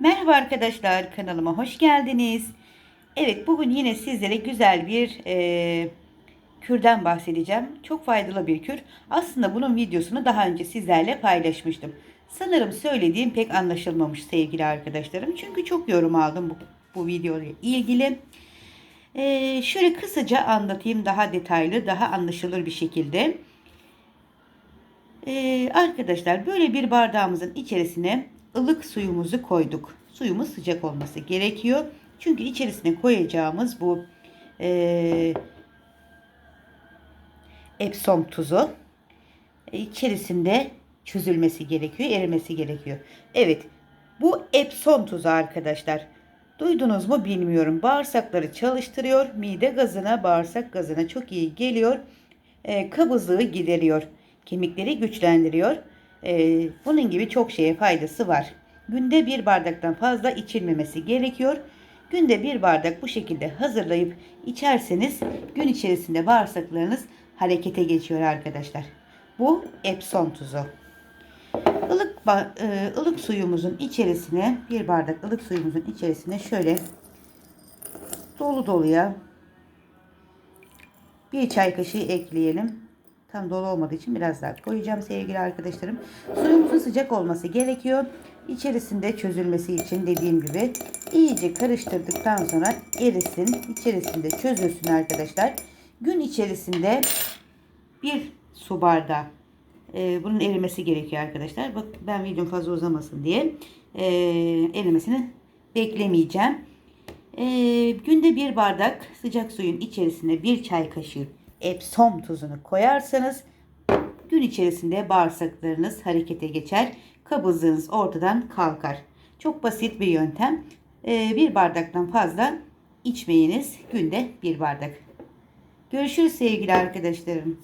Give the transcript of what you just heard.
Merhaba arkadaşlar kanalıma hoş geldiniz. Evet bugün yine sizlere güzel bir e, kürden bahsedeceğim. Çok faydalı bir kür. Aslında bunun videosunu daha önce sizlerle paylaşmıştım. Sanırım söylediğim pek anlaşılmamış sevgili arkadaşlarım. Çünkü çok yorum aldım bu, bu video ile ilgili. E, şöyle kısaca anlatayım daha detaylı daha anlaşılır bir şekilde. Ee, arkadaşlar böyle bir bardağımızın içerisine ılık suyumuzu koyduk. Suyumuz sıcak olması gerekiyor. Çünkü içerisine koyacağımız bu e, Epsom tuzu e, içerisinde çözülmesi gerekiyor, erimesi gerekiyor. Evet, bu Epsom tuzu arkadaşlar. Duydunuz mu bilmiyorum. Bağırsakları çalıştırıyor. Mide gazına, bağırsak gazına çok iyi geliyor. E, kabızlığı gideriyor. Kemikleri güçlendiriyor. E, bunun gibi çok şeye faydası var. Günde bir bardaktan fazla içilmemesi gerekiyor. Günde bir bardak bu şekilde hazırlayıp içerseniz gün içerisinde bağırsaklarınız harekete geçiyor arkadaşlar. Bu Epsom tuzu. Ilık, e, ılık suyumuzun içerisine bir bardak ılık suyumuzun içerisine şöyle dolu doluya bir çay kaşığı ekleyelim. Tam dolu olmadığı için biraz daha koyacağım sevgili arkadaşlarım. Suyumuzun sıcak olması gerekiyor. İçerisinde çözülmesi için dediğim gibi iyice karıştırdıktan sonra erisin. İçerisinde çözülsün arkadaşlar. Gün içerisinde bir su bardağı e, bunun erimesi gerekiyor arkadaşlar. Bak ben videom fazla uzamasın diye e, erimesini beklemeyeceğim. E, günde bir bardak sıcak suyun içerisine bir çay kaşığı Epsom tuzunu koyarsanız gün içerisinde bağırsaklarınız harekete geçer. Kabızlığınız ortadan kalkar. Çok basit bir yöntem. E, bir bardaktan fazla içmeyiniz. Günde bir bardak. Görüşürüz sevgili arkadaşlarım.